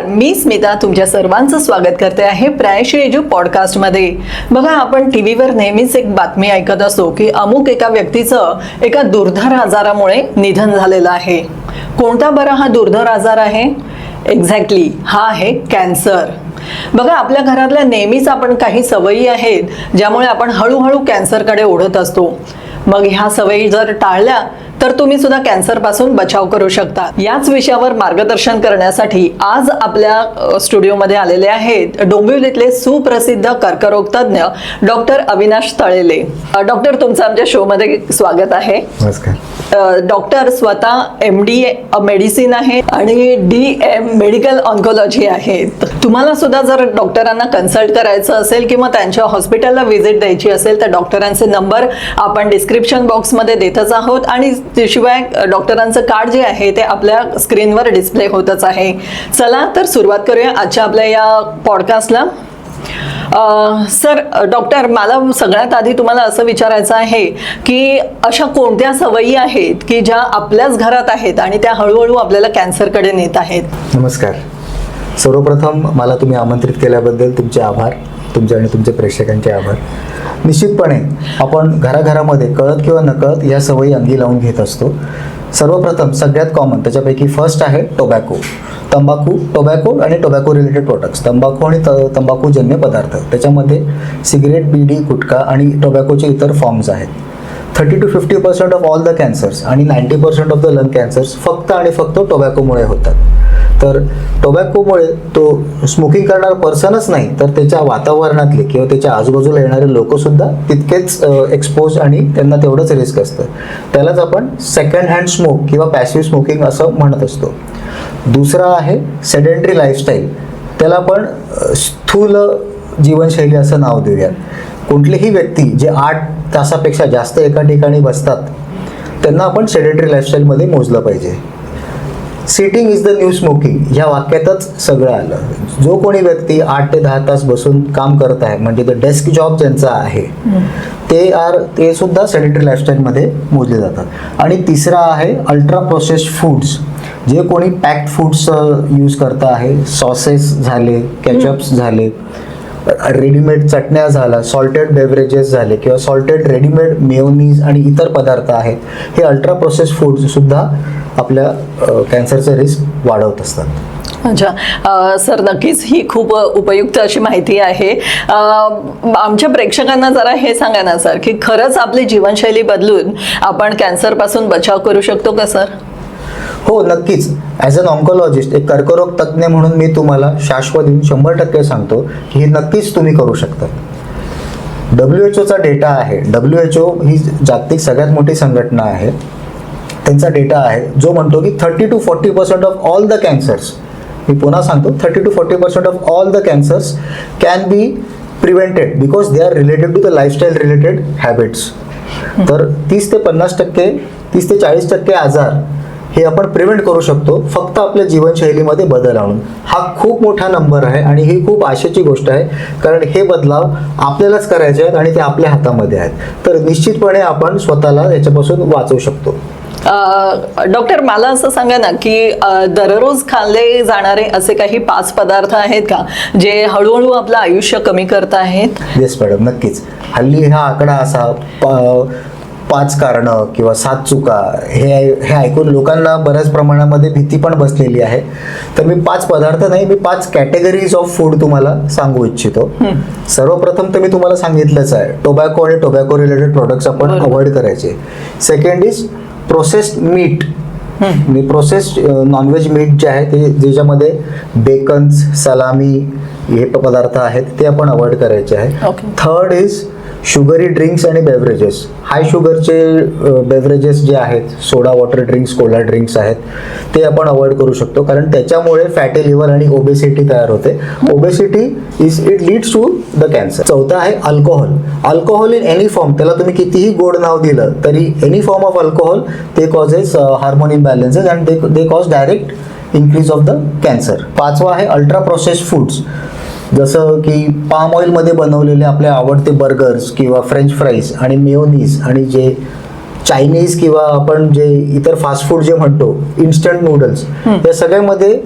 नमस्कार. मी स्मिता तुमच्या सर्वांचं स्वागत करते आहे प्रायश एजू पॉडकास्टमध्ये. बघा आपण टी व्हीवर नेहमीच एक बातमी ऐकत असतो की अमुक एका व्यक्तीचं एका दुर्धर आजारामुळे निधन झालेलं आहे. कोणता बरा हा दुर्धर आजार आहे? एक्झॅक्टली हा आहे कॅन्सर. बघा आपल्या घरातल्या नेहमीच आपण काही सवयी आहेत ज्यामुळे आपण हळूहळू कॅन्सरकडे ओढत असतो. मग ह्या सवयी जर टाळल्या तर तुम्ही सुद्धा कॅन्सरपासून बचाव करू शकता. याच विषयावर मार्गदर्शन करण्यासाठी आज आपल्या स्टुडिओमध्ये आलेले आहेत डोंबिवलीतले सुप्रसिद्ध कर्करोग तज्ज्ञ डॉक्टर अविनाश तळेले. डॉक्टर तुमचं आमच्या शोमध्ये स्वागत आहे. नमस्कार. डॉक्टर स्वतः एम डी मेडिसिन आहे आणि डी एम मेडिकल ऑन्कोलॉजी आहेत तुम्हाला सुद्धा जर डॉक्टरांना कन्सल्ट करायचं असेल किंवा त्यांच्या हॉस्पिटलला व्हिजिट द्यायची असेल तर डॉक्टरांचे नंबर आपण डिस्क्रिप्शन बॉक्समध्ये देतच आहोत. आणि शिवाय डॉक्टरांचं कार्ड जे आहे ते आपल्या स्क्रीनवर डिस्प्ले होतच आहे. चला तर सुरुवात करूया आजच्या आपल्या या पॉडकास्टला. सर डॉक्टर मला सगळ्यात आधी तुम्हाला असं विचारायचं आहे की अशा कोणत्या सवयी आहेत की ज्या आपल्याच घरात आहेत आणि त्या हळूहळू आपल्याला कॅन्सरकडे नेत आहेत? नमस्कार. सर्वप्रथम मला तुम्ही आमंत्रित केल्याबद्दल तुमचे आभार. तुमचे आणि तुमच्या प्रेक्षकांचे आभार. निश्चितपणे आपण घराघरामध्ये कळत किंवा नकळत या सवयी अंगी लावून घेत असतो. सर्वप्रथम सगळ्यात कॉमन त्याच्यापैकी फर्स्ट आहे टोबॅको तंबाखू टोबॅको आणि टोबॅको रिलेटेड प्रोडक्ट्स तंबाखू आणि त तंबाखूजन्य पदार्थ. त्याच्यामध्ये सिगरेट बीडी गुटखा आणि टोबॅकोचे इतर फॉर्म्स आहेत. Thirty two fifty percent of all the cancers आणि ninety percent of the lung cancers फक्त आणि फक्त टोबॅकोमुळे होतात. तर टोबॅकोमुळे तो स्मोकिंग करणारा पर्सनच नाही तर त्याच्या वातावरणातले किंवा त्याच्या आजूबाजूला येणारे लोकसुद्धा तितकेच एक्सपोज आणि त्यांना तेवढंच रिस्क असतं. त्यालाच आपण सेकंड हँड स्मोक किंवा पॅसिव्ह स्मोकिंग असं म्हणत असतो. दुसरा आहे सेडेंटरी लाईफस्टाईल त्याला आपण स्थूल जीवनशैली असं नाव देऊयात. कुठलीही व्यक्ती जे आठ तासापेक्षा जास्त एका ठिकाणी बसतात त्यांना आपण सेडेंटरी लाईफस्टाईलमध्ये मोजलं पाहिजे. Sitting is the new smoking ह्या वाक्यातच सगळं आलं. जो कोणी व्यक्ती आठ ते दहा तास बसून काम करत आहे म्हणजे द डेस्क जॉब ज्यांचा आहे ते आर ते सुद्धा सेडेंटरी लाईफस्टाईलमध्ये मोजले जातात. आणि तिसरा आहे अल्ट्रा प्रोसेस्ड फूड्स जे कोणी पॅक्ड फूड्स यूज करत आहे सॉसेस झाले कॅचअप्स झाले रेडीमेड चटण्या झाला सॉल्टेड बेवरेजेस झाले किंवा सॉल्टेड रेडीमेड मेयोनीज आणि इतर पदार्थ आहेत हे अल्ट्रा प्रोसेस फूड सुद्धा आपल्या कॅन्सरचं रिस्क वाढवत असतात. अच्छा. सर नक्कीच ही खूप उपयुक्त अशी माहिती आहे. आमच्या प्रेक्षकांना जरा हे सांगा ना सर की खरंच आपली जीवनशैली बदलून आपण कॅन्सरपासून बचाव करू शकतो का सर? हो नक्कीच. ॲज अन ऑन्कोलॉजिस्ट एक कर्करोग तज्ज्ञ म्हणून मी तुम्हाला शाश्वत देऊन शंभर टक्के सांगतो की हे नक्कीच तुम्ही करू शकता. डब्ल्यू एच ओचा डेटा आहे. डब्ल्यू एच ओ ही जागतिक सगळ्यात मोठी संघटना आहे. त्यांचा डेटा आहे जो म्हणतो की thirty two forty percent of all the cancers मी पुन्हा सांगतो thirty two forty percent of all the cancers can be prevented because they are related to the lifestyle related habits तर तीस ते पन्नास टक्के तीस ते चाळीस टक्के आजार हे आपण प्रिव्हेंट करू शकतो फक्त आपल्या जीवनशैलीमध्ये बदल आणून. हा खूप मोठा नंबर आहे आणि ही खूप आशेची गोष्ट आहे कारण हे बदलाव आपल्यालाच करायचे आहेत आणि ते आपल्या हातामध्ये आहेत. तर निश्चितपणे आपण स्वतःला याच्यापासून वाचवू शकतो. डॉक्टर मला असं सांगा ना की दररोज खाल्ले जाणारे असे काही पाच पदार्थ आहेत का जे हळूहळू आपलं आयुष्य कमी करत आहेत? येस मॅडम नक्कीच. हल्ली हा आकडा असा पाच कारणं किंवा सात चुका हे हे ऐकून लोकांना बऱ्याच प्रमाणामध्ये भीती पण बसलेली आहे. तर मी पाच पदार्थ नाही मी पाच कॅटेगरीज ऑफ फूड तुम्हाला सांगू इच्छितो. सर्वप्रथम तर मी तुम्हाला सांगितलंच आहे टोबॅको आणि टोबॅको रिलेटेड प्रोडक्ट्स आपण. अवॉइड करायचे. Second is processed meat. Me processed nonveg meat जे आहे ते ज्याच्यामध्ये बेकन्स सलामी हे पदार्थ आहेत ते आपण अवॉइड करायचे आहे. थर्ड इज शुगरी ड्रिंक्स आणि बेवरेजेस हाय शुगरचे बेवरेजेस जे आहेत soda water drinks cola drinks आहेत ते आपण अवॉइड करू शकतो. कारण त्याच्यामुळे फॅटी लिव्हर आणि ओबेसिटी तयार होते. Obesity is it leads to the cancer चौथा आहे alcohol alcohol in any form त्याला तुम्ही कितीही गोड नाव दिलं तरी एनी फॉर्म ऑफ अल्कोहोल ते causes hormone imbalances and they cause direct increase of the cancer पाचवा आहे अल्ट्रा प्रोसेस्ड फूड्स जसं की पाम ऑइलमध्ये बनवलेले आपले आवडते बर्गर्स किंवा फ्रेंच फ्राईज आणि मेयोनीज आणि जे चायनीज किंवा आपण जे इतर फास्ट फूड जे म्हणतो इन्स्टंट नूडल्स या सगळ्यामध्ये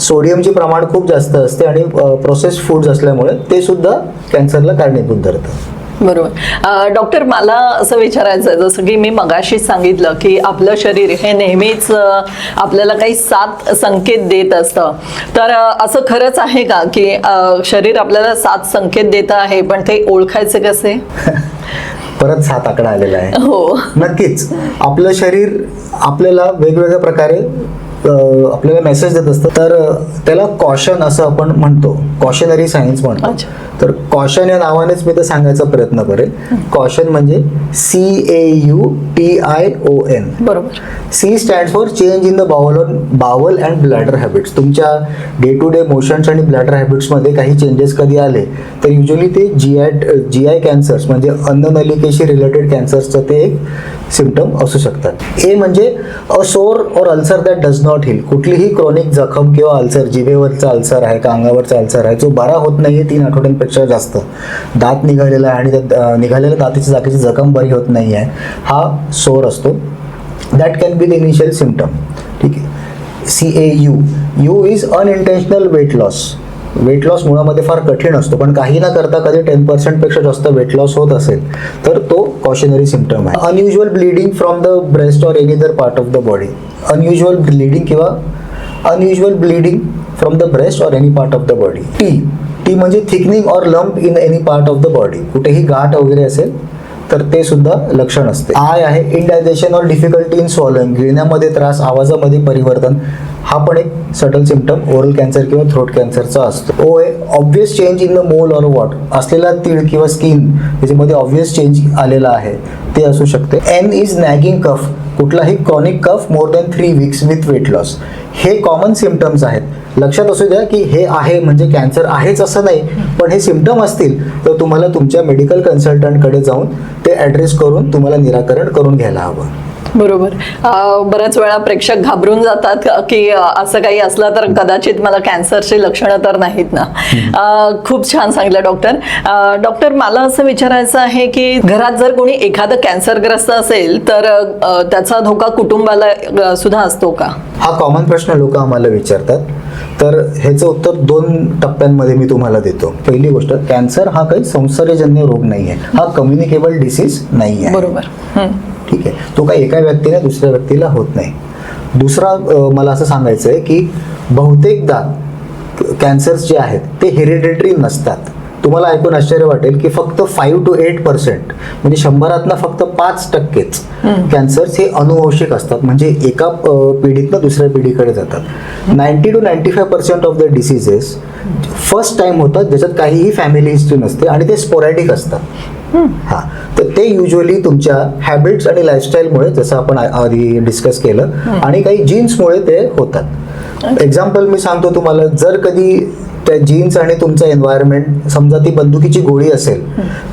सोडियमचे प्रमाण खूप जास्त असते आणि प्रोसेस फूड्स असल्यामुळे ते सुद्धा कॅन्सरला कारणीभूत ठरतं. बरोबर. डॉक्टर मला असं विचारायचं आहे जसं की मी मगाशी सांगितलं की आपलं शरीर हे नेहमीच आपल्याला काही सात संकेत देत असतं. तर असं खरंच आहे का की शरीर आपल्याला सात संकेत देत आहे पण ते ओळखायचे कसे? परत सात आकडा आलेला आहे. हो. नक्कीच. आपलं शरीर आपल्याला वेगवेगळ्या प्रकारे आपल्याला मेसेज देत असतं. तर त्याला कॉशन असं आपण म्हणतो. कॉशनरी सायन्स म्हणतो. तर कॉशन या नावानेच मी ते सांगायचा प्रयत्न करेन कॉशन म्हणजे C A U T I O N बरोबर. C stand for change in the bowel bowel and bladder habits तुमच्या डे टू डे मोशन्स आणि ब्लॅडर हॅबिट्समध्ये काही चेंजेस कधी आले तर युजली ते G I G I cancers म्हणजे अन्ननलिकेशी रिलेटेड कॅन्सर्सचं ते एक सिम्टम असू शकतात. ए म्हणजे a sore or ulcer that does not heal कुठलीही क्रॉनिक जखम किंवा अल्सर जिभेवरचा अल्सर आहे का अंगावरचा अल्सर आहे जो बरा होत नाहीये तीन आठवड्यांपेक्षा जास्त. दात निघालेला आहे आणि त्या निघालेल्या दाताच्या जागेची जखम बरी होत नाही आहे हा सोर असतो. That can be the initial symptom ठीक आहे. C A U U is unintentional weight loss weight loss मुळामध्ये फार कठीण असतो. पण काही न करता कधी टेन पर्सेंटपेक्षा जास्त वेट लॉस होत असेल तर तो कॉशनरी सिमटम आहे. Unusual bleeding from the breast or any other part of the body unusual bleeding किंवा unusual bleeding from the breast or any part of the body T ती म्हणजे thickening or lump in any part of the body कुठेही गाठ वगैरे असेल तर ते सुद्धा लक्षण असते. आय आहे indigestion or difficulty in swallowing गिळण्यामध्ये त्रास आवाजामध्ये परिवर्तन हा पण एक सटल सिम्पटम ओरल कॅन्सर किंवा थ्रोट कॅन्सरचा असतो. ओ आहे obvious change in the mole or wart असलेला तीळ किंवा स्किन त्याच्यामध्ये ऑब्वियस चेंज आलेला आहे. ते असू शकते. एन इज नॅगिंग कफ कुठलाही chronic cough more than three weeks with weight loss हे कॉमन सिम्पटम्स आहेत. लक्षात असू द्या की हे आहे म्हणजे कॅन्सर आहेच असं नाही पण हे सिम्टम असतील तर तुम्हाला तुमच्या मेडिकल कन्सल्टंटकडे जाऊन ते ॲड्रेस करून तुम्हाला निराकरण करून घ्यायला हवं. बरोबर. बऱ्याच वेळा प्रेक्षक घाबरून जातात की असं काही असलं तर कदाचित मला कॅन्सरची लक्षणं तर नाहीत ना. खूप छान सांगितलं डॉक्टर. डॉक्टर मला असं विचारायचं आहे की घरात जर कोणी एखादं कॅन्सरग्रस्त असेल तर त्याचा धोका कुटुंबाला सुद्धा असतो का? हा कॉमन प्रश्न लोक आम्हाला विचारतात. तर ह्याचं उत्तर दोन टप्प्यांमध्ये मी तुम्हाला देतो. पहिली गोष्ट कॅन्सर हा काही संसर्गजन्य रोग नाही आहे हा कम्युनिकेबल डिसीज नाही आहे बरोबर. ठीक आहे. तो काही एका व्यक्तीने दुसऱ्या व्यक्तीला होत नाही. दुसरा मला असं सांगायचं आहे की बहुतेकदा कॅन्सर्स जे आहेत ते हेरिडेटरी नसतात. तुम्हाला ऐकून आश्चर्य वाटेल की फक्त फाईव्ह टू एट पर्सेंट म्हणजे शंभरातनं फक्त पाच टक्केच कॅन्सर्स हे अनुवंशिक असतात. म्हणजे एका पिढीतनं दुसऱ्या पिढीकडे जातात. Ninety two ninety five percent of the diseases first time होतात ज्याच्यात काहीही फॅमिली हिस्ट्री नसते आणि ते स्पोरॅटिक असतात. हा. तर ते युजली तुमच्या हॅबिट्स आणि लाईफस्टाईलमुळे जसं आपण आधी डिस्कस केलं आणि काही जीन्समुळे ते होतात. एक्झाम्पल मी सांगतो तुम्हाला जर कधी त्या जीन्स आणि तुमचं एन्व्हायरमेंट समजा ती बंदुकीची गोळी असेल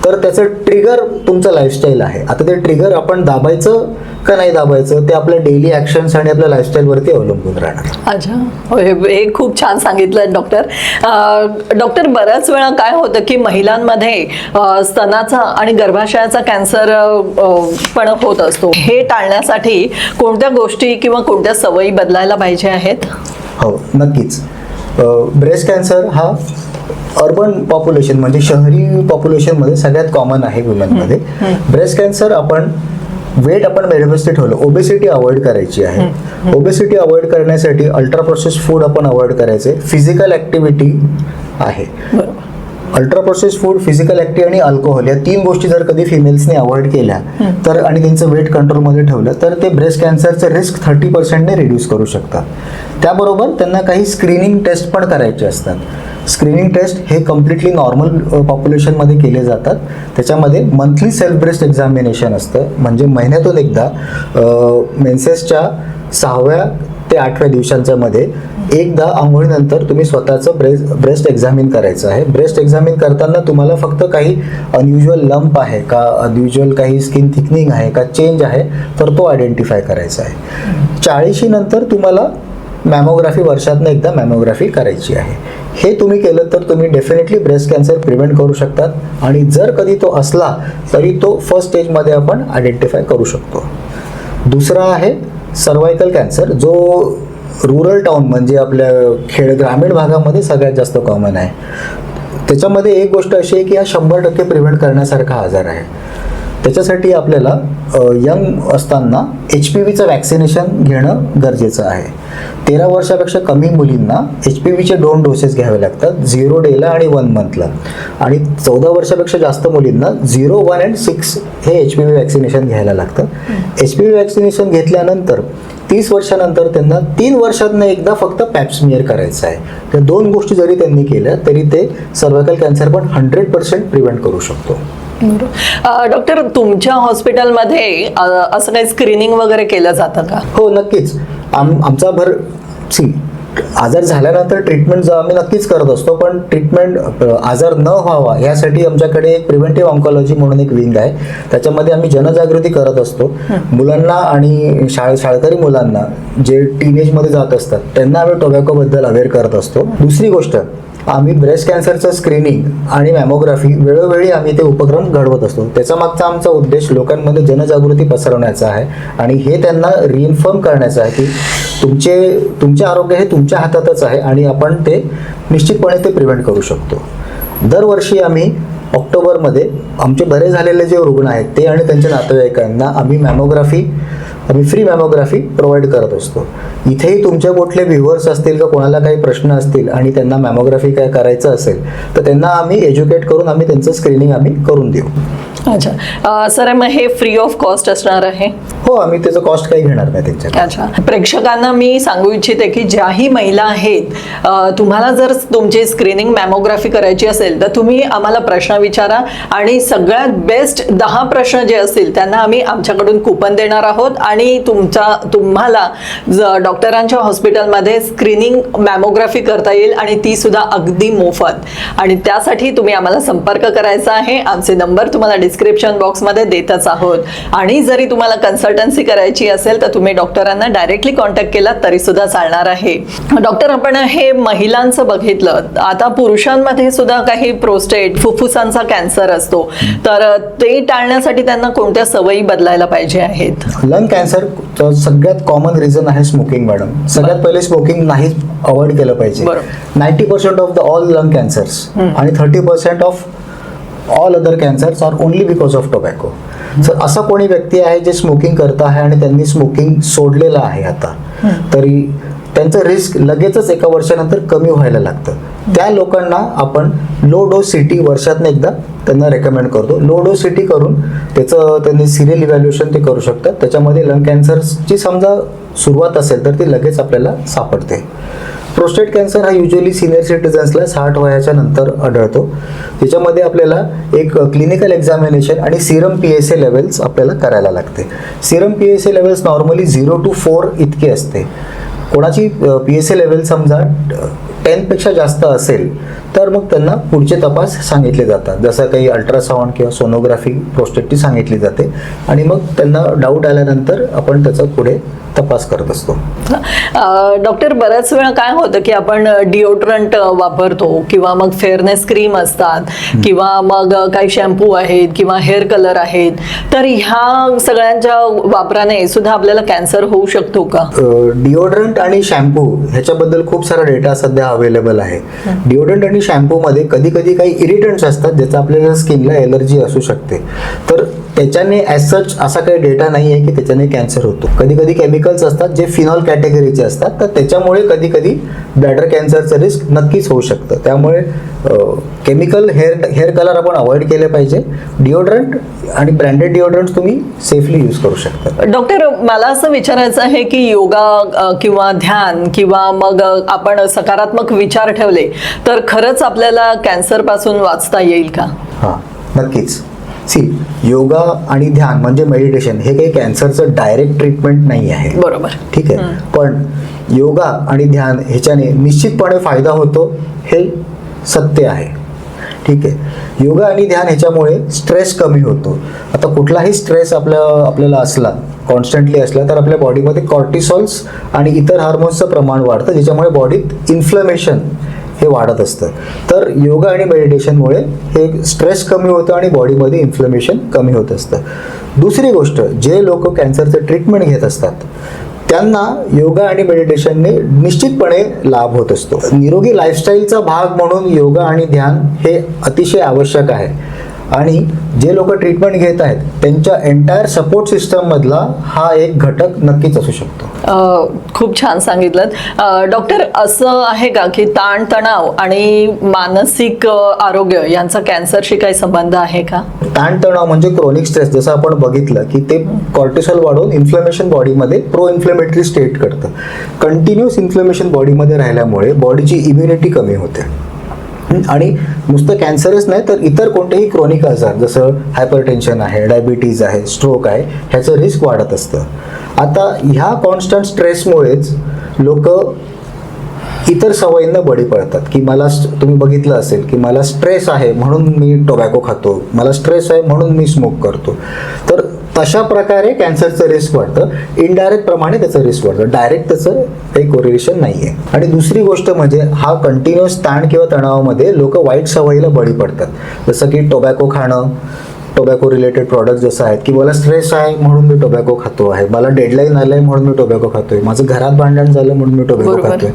तर त्याचं ट्रिगर तुमचं लाईफस्टाईल आहे. आता ते ट्रिगर आपण दाबायचं का नाही दाबायचं ते आपल्या डेली ॲक्शन्स आणि आपल्या लाईफस्टाईलवरती अवलंबून राहणार. अच्छा. हे खूप छान सांगितलं डॉक्टर डॉक्टर बऱ्याच वेळा काय होतं की महिलांमध्ये स्तनाचा आणि गर्भाशयाचा कॅन्सर पण होत असतो. हे टाळण्यासाठी कोणत्या गोष्टी किंवा कोणत्या सवयी बदलायला पाहिजे आहेत? हो नक्कीच. ब्रेस्ट कॅन्सर हा अर्बन पॉप्युलेशन म्हणजे शहरी पॉप्युलेशनमध्ये सगळ्यात कॉमन आहे वुमेनमध्ये ब्रेस्ट कॅन्सर आपण वेट आपण व्यवस्थित ठेवलं ओबेसिटी अवॉइड करायची आहे. ओबेसिटी अवॉइड करण्यासाठी अल्ट्रा प्रोसेस फूड आपण अवॉइड करायचे. फिजिकल ॲक्टिव्हिटी आहे. Ultra process food physical active आणि अल्कोहोल या तीन गोष्टी जर कधी फिमेल्सने अवॉइड केल्या तर आणि त्यांचं वेट कंट्रोलमध्ये ठेवलं तर ते ब्रेस्ट कॅन्सरचं रिस्क थर्टी पर्सेंटने रिड्यूस करू शकतात. त्याबरोबर त्यांना काही स्क्रीनिंग टेस्ट पण करायचे असतात. स्क्रीनिंग टेस्ट हे कम्प्लिटली नॉर्मल पॉप्युलेशनमध्ये केले जातात. त्याच्यामध्ये मंथली सेल्फ ब्रेस्ट एक्झामिनेशन असतं. म्हणजे महिन्यातून एकदा मेन्सेसच्या सहाव्या ते आठव्या दिवसांच्या मध्ये एकदा आंघोळीनंतर तुम्ही स्वतःचं ब्रेस्ट ब्रेस्ट एक्झामिन करायचं आहे. ब्रेस्ट एक्झामिन करताना तुम्हाला फक्त काही अनयुज्युअल लंप आहे का अनयुज्युअल काही स्किन थिकनिंग आहे का चेंज आहे तर तो आयडेंटिफाय करायचा आहे. चाळीशी नंतर तुम्हाला मॅमोग्राफी वर्षातनं एकदा मॅमोग्राफी करायची आहे. हे तुम्ही केलं तर तुम्ही डेफिनेटली ब्रेस्ट कॅन्सर प्रिव्हेंट करू शकतात आणि जर कधी तो असला तरी तो फर्स्ट स्टेजमध्ये आपण आयडेंटिफाय करू शकतो. दुसरा आहे सर्वायकल कॅन्सर जो रुरल टाउन म्हणजे आपल्या खेड ग्रामीण भागामध्ये सगळ्यात जास्त कॉमन आहे. त्याच्यामध्ये एक गोष्ट अशी आहे की हा शंभर टक्के प्रिव्हेंट करण्यासारखा आजार आहे. त्याच्यासाठी आपल्याला यंग असताना एच पी व्हीचं वॅक्सिनेशन घेणं गरजेचं आहे. तेरा वर्षापेक्षा कमी मुलींना एच पी व्हीचे दोन डोसेस घ्यावे लागतात झिरो डेला आणि वन मंथला आणि चौदा वर्षापेक्षा जास्त मुलींना झिरो वन अँड सिक्स हे एच पी व्ही वॅक्सिनेशन घ्यायला लागतं. एच पी व्ही वॅक्सिनेशन घेतल्यानंतर तीस वर्षानंतर त्यांना तीन वर्षातनं एकदा फक्त पॅप्समियर करायचं आहे. तर दोन गोष्टी जरी त्यांनी केल्या तरी ते सर्वायकल कॅन्सर पण हंड्रेड पर्सेंट प्रिव्हेंट करू शकतो. डॉक्टर तुमच्या हॉस्पिटलमध्ये असं काही स्क्रीनिंग वगैरे केलं जातं का? हो नक्कीच. आम आमचा भर सी आजार झाल्यानंतर ट्रीटमेंट जो आम्ही नक्कीच करत असतो पण ट्रीटमेंट आजार न व्हावा यासाठी आमच्याकडे एक प्रिव्हेंटिव्ह ऑन्कॉलॉजी म्हणून एक विंग आहे. त्याच्यामध्ये आम्ही जनजागृती करत असतो. मुलांना आणि शाळे शाळकरी मुलांना जे टीनेजमध्ये जात असतात त्यांना आम्ही टोबॅकोबद्दल अवेअर करत असतो. दुसरी गोष्ट आम्ही ब्रेस्ट कॅन्सरचं स्क्रीनिंग आणि मॅमोग्राफी वेळोवेळी आम्ही ते उपक्रम घडवत असतो. त्याचा मागचा आमचा उद्देश लोकांमध्ये जनजागृती पसरवण्याचा आहे आणि हे त्यांना रिइन्फॉर्म करण्याचं आहे की तुमचे तुमचे आरोग्य हे तुमच्या हातातच आहे आणि आपण ते निश्चितपणे ते प्रिव्हेंट करू शकतो. दरवर्षी आम्ही ऑक्टोबरमध्ये आमचे बरे झालेले जे रुग्ण आहेत ते आणि त्यांच्या नातेवाईकांना आम्ही मॅमोग्राफी आम्ही फ्री मॅमोग्राफी प्रोव्हाइड करत असतो. इथेही तुमच्या कुठले व्ह्युअर्स असतील का कोणाला काही प्रश्न असतील आणि त्यांना मॅमोग्राफी काय करायचं असेल तर त्यांना आम्ही एज्युकेट करून आम्ही त्यांचं स्क्रीनिंग आम्ही करून देऊ. अच्छा. सर मग हे फ्री ऑफ कॉस्ट असणार आहे? हो आम्ही त्याचं कॉस्ट काही घेणार नाही त्यांच्या अच्छा. प्रेक्षकांना मी सांगू इच्छिते की ज्याही महिला आहेत तुम्हाला जर तुमची स्क्रीनिंग मॅमोग्राफी करायची असेल तर तुम्ही आम्हाला प्रश्न विचारा आणि सगळ्यात बेस्ट दहा प्रश्न जे असतील त्यांना आम्ही आमच्याकडून कुपन देणार आहोत आणि तुमचा तुम्हाला ज- डॉक्टरांच्या हॉस्पिटलमध्ये स्क्रीनिंग मॅमोग्राफी करता येईल आणि ती सुद्धा अगदी मोफत. आणि त्यासाठी तुम्ही आम्हाला संपर्क करायचा आहे. आमचे नंबर तुम्हाला डिस्क्रिप्शन बॉक्समध्ये देतच आहोत. आणि जरी तुम्हाला कन्सल्ट कन्सल्टन्सी करायची असेल तर तुम्ही डॉक्टरांना डायरेक्टली कॉन्टॅक्ट केला तरी सुद्धा चालणार आहे. डॉक्टर आपण हे महिलांचं बघितलं. आता पुरुषांमध्ये सुद्धा काही प्रोस्टेट फुफ्फुसांचा कॅन्सर असतो. तर ते टाळण्यासाठी त्यांना कोणत्या सवयी बदलायला पाहिजे आहेत? लंग कॅन्सर सगळ्यात कॉमन रिझन आहे स्मोकिंग मॅडम सगळ्यात पहिले स्मोकिंग नाही अवॉइड केलं पाहिजे. Ninety percent of the all lung cancers आणि thirty percent of all other cancers are only because of tobacco तर असा कोणी व्यक्ती आहे जे स्मोकिंग करत आहे आणि त्यांनी स्मोकिंग सोडलेलं आहे आता. तरी त्यांचं रिस्क लगेचच एका वर्षानंतर कमी व्हायला लागतं. त्या लोकांना आपण लो डोस सिटी वर्षातनं एकदा त्यांना रेकमेंड करतो. लो डोस सिटी करून त्याचं त्यांनी सिरियल इव्हॅल्युएशन ते करू शकतात. त्याच्यामध्ये लंग कॅन्सरची समजा सुरुवात असेल तर ती लगेच आपल्याला सापडते. प्रोस्टेट कॅन्सर हा युजली सिनियर सिटीजन्सला साठ वयाच्या नंतर आढळतो. त्याच्यामध्ये आपल्याला एक क्लिनिकल एक्झामिनेशन आणि serum P S A levels आपल्याला करायला लागते. Serum P S A levels normally zero to four इतकी असते. कोणाची पी एस ए लेवल समजा टेनपेक्षा जास्त असेल तर मग त्यांना पुढचे तपास सांगितले जातात. जसं काही अल्ट्रासाऊंड किंवा सोनोग्राफी प्रोस्टेटची सांगितली जाते. आणि मग त्यांना डाऊट आल्यानंतर आपण त्याचा पुढे तपास करत असतो. डॉक्टर बऱ्याच वेळा काय होतं की आपण डिओड्रंट वापरतो किंवा मग फेअरनेस क्रीम असतात किंवा मग काही शॅम्पू आहेत किंवा हेअर कलर आहेत. तर ह्या सगळ्यांच्या वापराने सुद्धा आपल्याला कॅन्सर होऊ शकतो का? डिओड्रंट आणि शॅम्पू ह्याच्याबद्दल खूप सारा डेटा सध्या अवेलेबल आहे. डिओड्रंट आणि शॅम्पूमध्ये कधी कधी काही इरिटंट्स असतात ज्याचा आपल्याला स्किनला एलर्जी असू शकते. तर त्याच्याने ॲज सच असा काही डेटा नाही आहे की त्याच्याने कॅन्सर होतो. कधी कधी केमिकल्स असतात जे फिनॉल कॅटेगरीचे असतात तर त्याच्यामुळे कधी कधी ब्लॅडर कॅन्सरचं रिस्क नक्कीच होऊ शकतं. त्यामुळे केमिकल हेअर हेअर कलर आपण अवॉइड केले पाहिजे. डिओड्रंट आणि ब्रँडेड डिओड्रंट्स तुम्ही सेफली यूज करू शकता. डॉक्टर मला असं विचारायचं आहे की योगा किंवा ध्यान किंवा मग आपण सकारात्मक विचार ठेवले तर खरंच आपल्याला कॅन्सरपासून वाचता येईल का? हां नक्कीच. सी योगा आणि ध्यान म्हणजे मेडिटेशन हे काही कॅन्सरचं डायरेक्ट ट्रीटमेंट नाही आहे. बरोबर. ठीक आहे? पण योगा आणि ध्यान ह्याच्याने निश्चितपणे फायदा होतो हे सत्य आहे. ठीक आहे? योगा आणि ध्यान ह्याच्यामुळे स्ट्रेस कमी होतो. आता कुठलाही स्ट्रेस आपल्या आपल्याला असला कॉन्स्टंटली असला तर आपल्या बॉडीमध्ये कॉर्टिसॉल्स आणि इतर हार्मोन्सचं प्रमाण वाढतं ज्याच्यामुळे बॉडीत इन्फ्लमेशन हे वाढत असतं. तर योगा आणि मेडिटेशनमुळे हे स्ट्रेस कमी होतं आणि बॉडीमध्ये इन्फ्लमेशन कमी होत असतं. दुसरी गोष्ट जे लोक कॅन्सरचं ट्रीटमेंट घेत असतात त्यांना योगा आणि मेडिटेशनने निश्चितपणे लाभ होत असतो. निरोगी लाईफस्टाईलचा भाग म्हणून योगा आणि ध्यान हे अतिशय आवश्यक आहे. आणि जे लोक ट्रीटमेंट घेत आहेत त्यांच्या एंटायर सपोर्ट सिस्टममधला हा एक घटक नक्कीच असू शकतो. खूप छान सांगितलं डॉक्टर असं आहे का की ताणतणाव आणि मानसिक आरोग्य यांचा कॅन्सरशी काही संबंध आहे का? ताणतणाव म्हणजे क्रोनिक स्ट्रेस जसं आपण बघितलं की ते कॉर्टिसॉल वाढवून इन्फ्लमेशन बॉडीमध्ये प्रो इन्फ्लेमेटरी स्टेट करतं. कंटिन्युअस इन्फ्लमेशन बॉडीमध्ये राहिल्यामुळे बॉडीची इम्युनिटी कमी होते. आणि नुसतं कॅन्सरच नाही तर इतर कोणतेही क्रॉनिक आजार जसं हायपरटेन्शन आहे डायबिटीज आहे स्ट्रोक आहे ह्याचं रिस्क वाढत असतं. आता ह्या कॉन्स्टंट स्ट्रेसमुळेच लोक इतर सवयींना बळी पडतात की मला तुम्ही बघितलं असेल की मला स्ट्रेस आहे म्हणून मी टोबॅको खातो मला स्ट्रेस आहे म्हणून मी स्मोक करतो. तर तशा प्रकारे कॅन्सरचं रिस्क वाढतं. इनडायरेक्ट प्रमाणे त्याचं रिस्क वाढतं. डायरेक्ट त्याचं काही कोरिलेशन नाही आहे आणि दुसरी गोष्ट म्हणजे हा कंटिन्युअस ताण किंवा तणावामध्ये लोक वाईट सवयीला बळी पडतात. जसं की टोबॅको खाणं टोबॅको रिलेटेड प्रॉडक्ट जसं आहेत की मला स्ट्रेस आहे म्हणून मी टोबॅको खातो आहे. मला डेडलाईन आलंय म्हणून मी टोबॅको खातोय. माझं घरात भांडण झालं म्हणून मी टोबॅको. खातोय.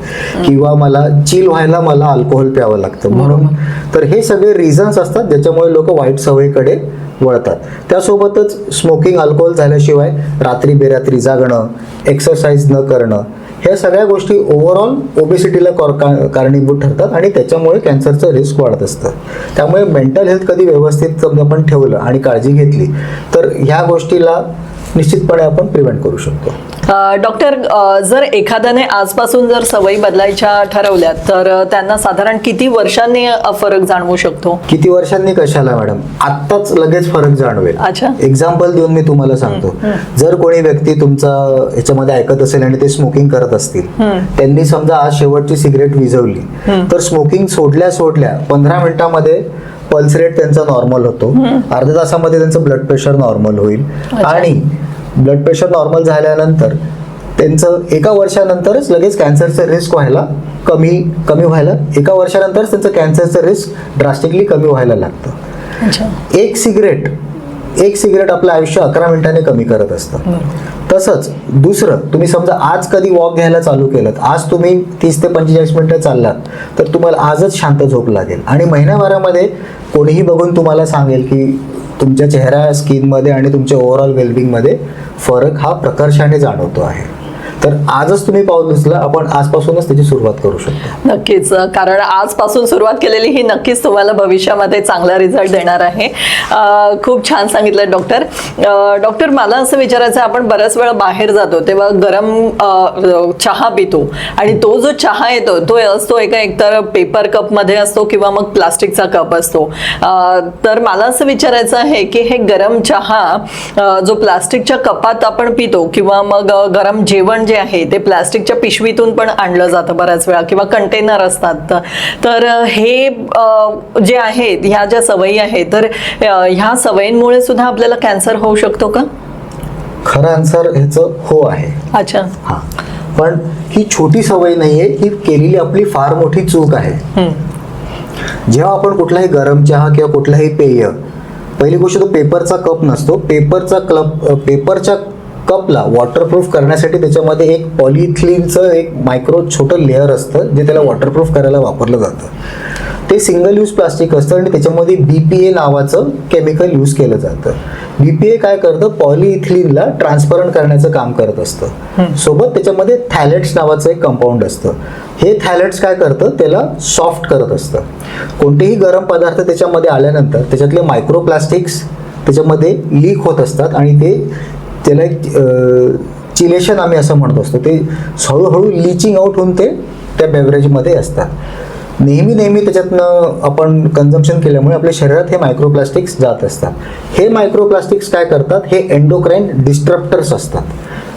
किंवा मला चिल व्हायला मला अल्कोहोल प्यावं लागतं. म्हणून तर हे सगळे रिझन्स असतात ज्याच्यामुळे लोक वाईट सवयीकडे वळतात. त्यासोबतच स्मोकिंग अल्कोहोल झाल्याशिवाय रात्री बेरात्री जागणं एक्सरसाइज न करणं ह्या सगळ्या गोष्टी ओव्हरऑल ओबेसिटीला कारणीभूत ठरतात आणि त्याच्यामुळे कॅन्सरचं रिस्क वाढत असतं. त्यामुळे मेंटल हेल्थ कधी व्यवस्थित समजा आपण ठेवलं आणि काळजी घेतली तर ह्या गोष्टीला निश्चितपणे आपण प्रिव्हेंट करू शकतो. डॉक्टर जर एखाद्याने आजपासून जर सवयी बदलायच्या ठरवल्या तर त्यांना साधारण किती वर्षांनी फरक जाणवू शकतो? किती वर्षांनी कशाला मॅडम? आत्ताच लगेच फरक जाणवेल. अच्छा. एक्झाम्पल देऊन मी तुम्हाला सांगतो. जर कोणी व्यक्ती तुमचा ह्याच्यामध्ये ऐकत असेल आणि ते स्मोकिंग करत असतील त्यांनी समजा आज शेवटची सिगरेट विझवली तर स्मोकिंग सोडल्या सोडल्या पंधरा मिनिटामध्ये पल्स रेट त्यांचा नॉर्मल होतो. अर्ध्या तासामध्ये त्यांचं ब्लड प्रेशर नॉर्मल होईल. आणि ब्लड प्रेशर नॉर्मल झाल्यानंतर त्यांचं एका वर्षानंतरच लगेच कॅन्सरचं रिस्क व्हायला कमी कमी व्हायला एका वर्षानंतरच त्यांचं कॅन्सरचं रिस्क ड्रास्टिकली कमी व्हायला लागतं. अच्छा. एक सिगरेट एक सिगरेट आपलं आयुष्य अकरा मिनिटांनी कमी करत असतं. तसंच दुसरं तुम्ही समजा आज कधी वॉक घ्यायला चालू केलं आज तुम्ही तीस ते पंचेचाळीस मिनिटं चाललात तर तुम्हाला आजच शांत झोप लागेल. आणि महिन्याभरामध्ये कोणीही बघून तुम्हाला सांगेल की तुमच्या चेहरा स्किनमध्ये आणि तुमच्या ओव्हरऑल वेलबिंगमध्ये फरक हा प्रकर्षाने जाणवतो आहे. तर आजच तुम्ही पाऊल उचला आपण आजपासूनच त्याची सुरुवात करू शकतो. नक्कीच कारण आजपासून सुरुवात केलेली ही नक्कीच तुम्हाला भविष्यामध्ये चांगला रिझल्ट देणार आहे. खूप छान सांगितलं डॉक्टर. डॉक्टर मला असं विचारायचं आहे, आपण बऱ्याच वेळा बाहेर जातो तेव्हा गरम चहा पितो आणि तो जो चहा येतो तो असतो एका एकतर पेपर कपमध्ये असतो किंवा मग प्लास्टिकचा कप असतो. तर मला असं विचारायचं आहे की हे गरम चहा जो प्लास्टिकच्या कपात आपण पितो किंवा मग गरम जेवण जे आहे ते प्लास्टिकच्या पिशवीतून पण आणलं जातं बऱ्याच वेळा किंवा कंटेनर असतात. तर- हे जे आहेत ह्या ज्या सवयी आहेत तर ह्या सवयींमुळे सुद्धा आपल्याला कॅन्सर होऊ शकतो का? खरं आन्सर ह्याचं हो आहे. अच्छा. हा. पण ही छोटी सवय नाहीये ही केलेली आपली फार मोठी चूक आहे. जेव्हा आपण कुठलाही गरम चहा किंवा कुठलाही पेय पहिली गोष्ट तो पेपरचा कप नसतो. पेपरचा क्लब पेपरच्या कपला वॉटरप्रूफ करण्यासाठी त्याच्यामध्ये एक पॉलिथिलिनचं एक मायक्रो छोटं लेअर असतं जे त्याला वॉटरप्रूफ करायला वापरलं जातं. ते सिंगल यूज प्लास्टिक असतं आणि त्याच्यामध्ये बी पी ए नावाचं केमिकल यूज केलं जातं. बी पी ए काय करतं? पॉलिइथिलिनला ट्रान्सपरंट करण्याचं काम करत असतं. सोबत त्याच्यामध्ये थॅलेट्स नावाचं एक कंपाऊंड असतं. हे थॅलेट्स काय करतं? त्याला सॉफ्ट करत असतं. कोणतेही गरम पदार्थ त्याच्यामध्ये आल्यानंतर त्याच्यातले मायक्रोप्लास्टिक्स त्याच्यामध्ये लीक होत असतात आणि ते त्याला एक चिलेशन आम्ही असं म्हणत असतो ते हळूहळू लिचिंग आउट होऊन ते त्या बेवरेजमध्ये असतात. नेहमी नेहमी त्याच्यातनं आपण कन्झम्पशन केल्यामुळे आपल्या शरीरात हे मायक्रोप्लास्टिक्स जात असतात. हे मायक्रोप्लास्टिक्स काय करतात? हे एन्डोक्राईन डिस्ट्रप्टर्स असतात.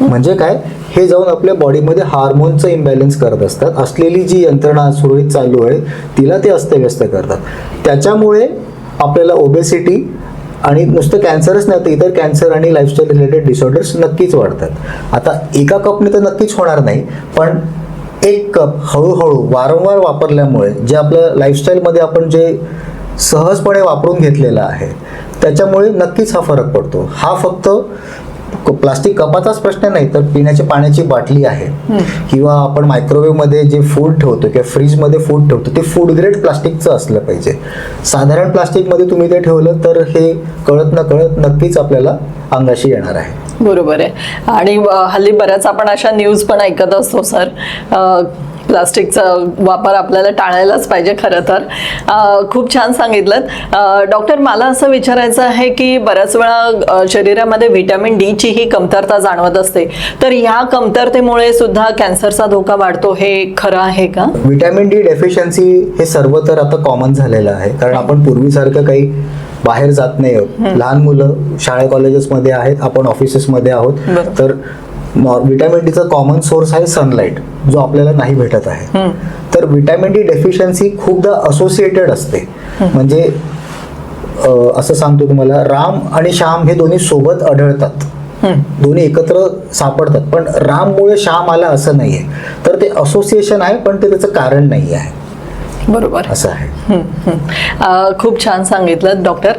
म्हणजे काय? हे जाऊन आपल्या बॉडीमध्ये हार्मोनचं इम्बॅलन्स करत असतात. असलेली जी यंत्रणा सुरळीत चालू आहे तिला ते अस्तव्यस्त करतात. त्याच्यामुळे आपल्याला ओबेसिटी आणि नुसतं कॅन्सरच नाही तर इतर कॅन्सर आणि लाईफस्टाईल रिलेटेड डिसऑर्डर्स नक्कीच वाढतात. आता एका कपने तर नक्कीच होणार नाही पण एक कप हळूहळू वारंवार वापरल्यामुळे जे आपलं लाईफस्टाईलमध्ये आपण जे सहजपणे वापरून घेतलेलं आहे त्याच्यामुळे नक्कीच हा फरक पडतो. हा फक्त प्लास्टिक कपाचाच प्रश्न नाही तर पिण्याच्या पाण्याची बाटली आहे. किंवा आपण मायक्रोवेव्हमध्ये जे फूड ठेवतो किंवा फ्रीजमध्ये फूड ठेवतो ते फूड ग्रेड प्लास्टिकचं असलं पाहिजे. साधारण प्लास्टिकमध्ये तुम्ही ते ठेवलं तर हे कळत न कळत नक्कीच आपल्याला अंगाशी येणार आहे. बरोबर आहे. आणि हल्ली बऱ्याच आपण अशा न्यूज पण ऐकत असतो सर प्लास्टिकचा वापर आपल्याला टाळायलाच पाहिजे खरं तर. खूप छान सांगितलं डॉक्टर मला असं विचारायचं आहे की बऱ्याच वेळा शरीरामध्ये व्हिटॅमिन डीची ही कमतरता जाणवत असते. तर ह्या कमतरतेमुळे सुद्धा कॅन्सरचा धोका वाढतो हे खरं आहे का? विटॅमिन डी डेफिशियन्सी हे सर्व तर आता कॉमन झालेलं आहे. कारण आपण पूर्वीसारखं काही बाहेर जात नाही आहोत. लहान मुलं शाळा कॉलेजेसमध्ये आहेत. आपण ऑफिसेसमध्ये आहोत. तर विटॅमिन डीचा कॉमन सोर्स आहे सनलाईट जो आपल्याला नाही भेटत आहे. तर विटॅमिन डी डेफिशियन्सी खूपदा असोसिएटेड असते. म्हणजे असं सांगतो तुम्हाला राम आणि श्याम हे दोन्ही सोबत आढळतात. दोन्ही एकत्र सापडतात. पण राममुळे श्याम आला असं नाहीये. तर ते असोसिएशन आहे पण ते त्याचं कारण नाही आहे बरोबर. असं आहे. खूप छान सांगितलं डॉक्टर.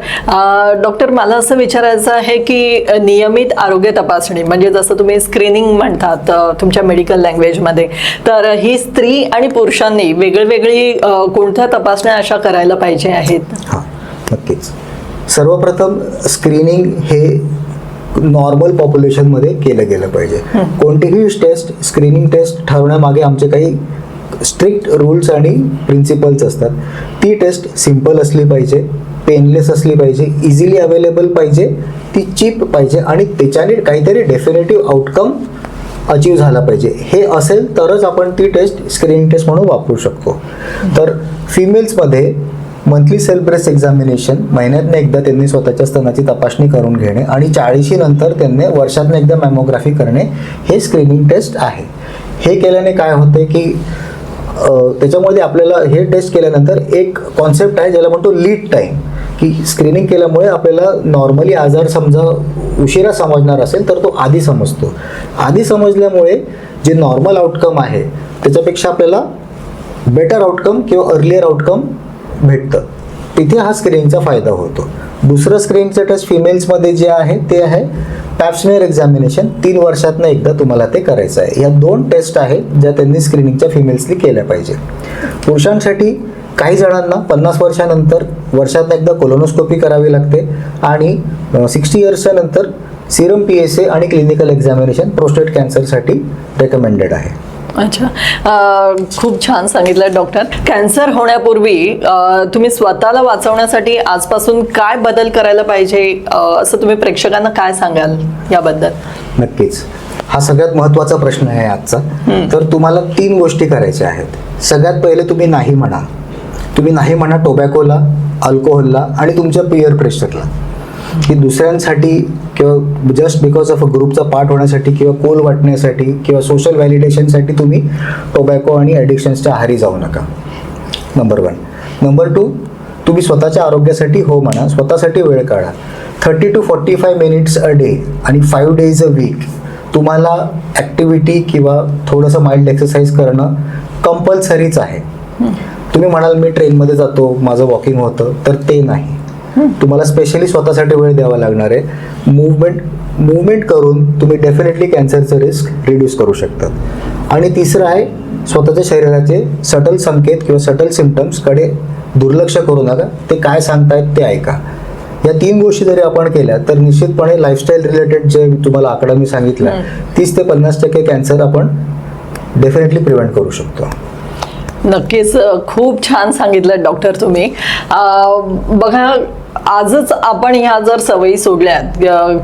डॉक्टर मला असं विचारायचं आहे की नियमित आरोग्य तपासणी म्हणजे जसं तुम्ही स्क्रीनिंग म्हणतात तुमच्या मेडिकल लँग्वेजमध्ये तर ही स्त्री आणि पुरुषांनी वेगळी अ, कोणत्या तपासण्या अशा करायला पाहिजे आहेत? हां नक्कीच. सर्वप्रथम स्क्रीनिंग हे नॉर्मल पॉप्युलेशनमध्ये केलं गेलं पाहिजे. कोणतीही टेस्ट स्क्रीनिंग टेस्ट ठरवण्यामागे आमचे काही स्ट्रिक्ट रूल्स आणि प्रिन्सिपल्स असतात. ती टेस्ट सिंपल असली पाहिजे पेनलेस असली पाहिजे इझिली अवेलेबल पाहिजे ती चीप पाहिजे आणि त्याच्याने काहीतरी डेफिनेटिव्ह आउटकम अचीव झाला पाहिजे. हे असेल तरच आपण ती टेस्ट स्क्रीन टेस्ट म्हणून वापरू शकतो. तर फिमेल्समध्ये मंथली सेल्फ ब्रेस्ट एक्झामिनेशन महिन्यातनं एकदा त्यांनी स्वतःच्या स्तनाची तपासणी करून घेणे आणि चाळीशी नंतर त्यांनी वर्षातनं एकदा मॅमोग्राफी करणे हे स्क्रीनिंग टेस्ट आहे. हे केल्याने काय होते की त्याच्यामध्ये आपल्याला हे टेस्ट केल्यानंतर एक कॉन्सेप्ट आहे ज्याला म्हणतो लीड टाईम की स्क्रीनिंग केल्यामुळे आपल्याला नॉर्मली आजार समजा उशिरा समजणार असेल तर तो आधी समजतो. आधी समजल्यामुळे जे नॉर्मल आउटकम आहे त्याच्यापेक्षा आपल्याला बेटर आउटकम किंवा अर्लियर आउटकम भेटतं. तिथे हा स्क्रीनिंगचा फायदा होतो. दुसरं स्क्रीनचं टेस्ट फिमेल्समध्ये जे आहे ते आहे पॅप्समेअर एक्झामिनेशन तीन वर्षातनं एकदा तुम्हाला ते करायचं आहे. या दोन टेस्ट आहेत ज्या त्यांनी स्क्रीनिंगच्या फिमेल्सनी केल्या पाहिजे. पुरुषांसाठी काही जणांना पन्नास वर्षानंतर वर्षातनं एकदा कोलोनोस्कोपी करावी लागते आणि सिक्स्टी इयर्सच्या नंतर सिरम पी एस ए आणि क्लिनिकल एक्झामिनेशन प्रोस्टेट कॅन्सरसाठी रेकमेंडेड आहे. अच्छा. खूप छान सांगितलं डॉक्टर. कॅन्सर होण्यापूर्वी तुम्ही स्वतःला वाचवण्यासाठी आजपासून काय बदल करायला पाहिजे? असं तुम्ही प्रेक्षकांना काय सांगाल याबद्दल? नक्कीच. हा सगळ्यात महत्त्वाचा प्रश्न आहे आजचा. तर तुम्हाला तीन गोष्टी करायच्या आहेत. सगळ्यात पहिले तुम्ही नाही म्हणा. तुम्ही नाही म्हणा टोबॅकोला अल्कोहोलला आणि तुमच्या पिअर प्रेशरला. की दुसऱ्यांसाठी किंवा जस्ट बिकॉज ऑफ अ ग्रुपचा पार्ट होण्यासाठी किंवा कोल वाटण्यासाठी किंवा सोशल व्हॅलिडेशनसाठी तुम्ही टोबॅको आणि ॲडिक्शन्सच्या आहारी जाऊ नका. नंबर वन नंबर टू तुम्ही स्वतःच्या आरोग्यासाठी हो म्हणा स्वतःसाठी वेळ काढा. Thirty two forty five minutes a day आणि फाईव्ह डेज अ वीक तुम्हाला ॲक्टिव्हिटी किंवा थोडंसं माइल्ड एक्सरसाइज करणं कंपल्सरीच आहे. तुम्ही म्हणाल मी ट्रेनमध्ये जातो माझं वॉकिंग होतं तर ते नाही. तुम्हाला स्पेशली स्वतःसाठी वेळ द्यावा लागणार आहे. मुवमेंट मुवमेंट करून तुम्ही डेफिनेटली कॅन्सरचं रिस्क रिड्यूस करू शकतात. आणि तिसरं आहे स्वतःच्या शरीराचे सटल संकेत किंवा सटल सिमटम्सकडे दुर्लक्ष करू नका. ते काय सांगतायत ते ऐका. या तीन गोष्टी जरी आपण केल्या तर निश्चितपणे लाईफस्टाईल रिलेटेड जे तुम्हाला आकडा मी सांगितला तीस ते पन्नास टक्के कॅन्सर आपण डेफिनेटली प्रिव्हेंट करू शकतो. नक्कीच खूप छान सांगितलं डॉक्टर तुम्ही. बघा आजच आपण ह्या जर सवयी सोडल्यात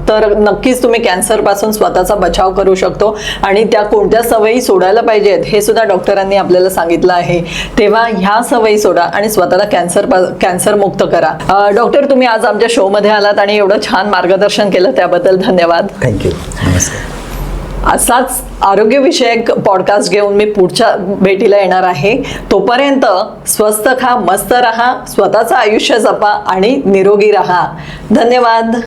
तर नक्कीच तुम्ही कॅन्सरपासून स्वतःचा बचाव करू शकतो आणि त्या कोणत्या सवयी सोडायला पाहिजेत हे सुद्धा डॉक्टरांनी आपल्याला सांगितलं आहे. तेव्हा ह्या सवयी सोडा आणि स्वतःला कॅन्सर कॅन्सर मुक्त करा. डॉक्टर तुम्ही आज आमच्या शोमध्ये आलात आणि एवढं छान मार्गदर्शन केलं त्याबद्दल धन्यवाद. थँक्यू नमस्कार. असाच आरोग्यविषयक पॉडकास्ट घेऊन मी पुढच्या भेटीला येणार आहे. तोपर्यंत स्वस्त खा मस्त रहा स्वतःचं आयुष्य जपा आणि निरोगी रहा. धन्यवाद.